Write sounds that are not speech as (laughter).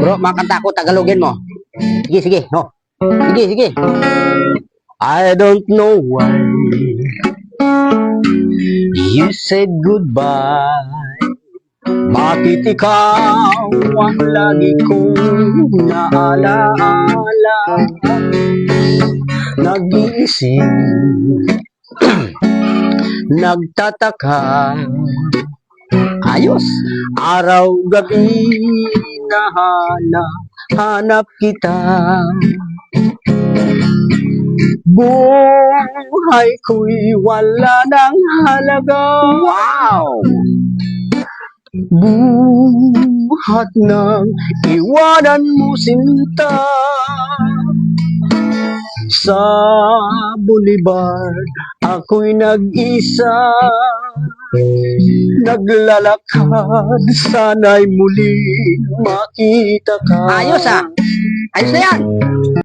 Bro, makanta ko, Tagalogin mo. Sige, sige, no. Sige, sige. I don't know why you said goodbye. Bakit ikaw ang lagi kong naalaala? Nag-iisip, (clears throat) nagtataka. Ayos, araw-gabi nahanap, hanap kita. Buhay ko'y wala ng halaga. Wow! Buhat nang iwanan mo sinta Sa boulevard ako'y nag-isa Naglalakad, sana'y muli makita ka Ayos, ah. Ayos na yan.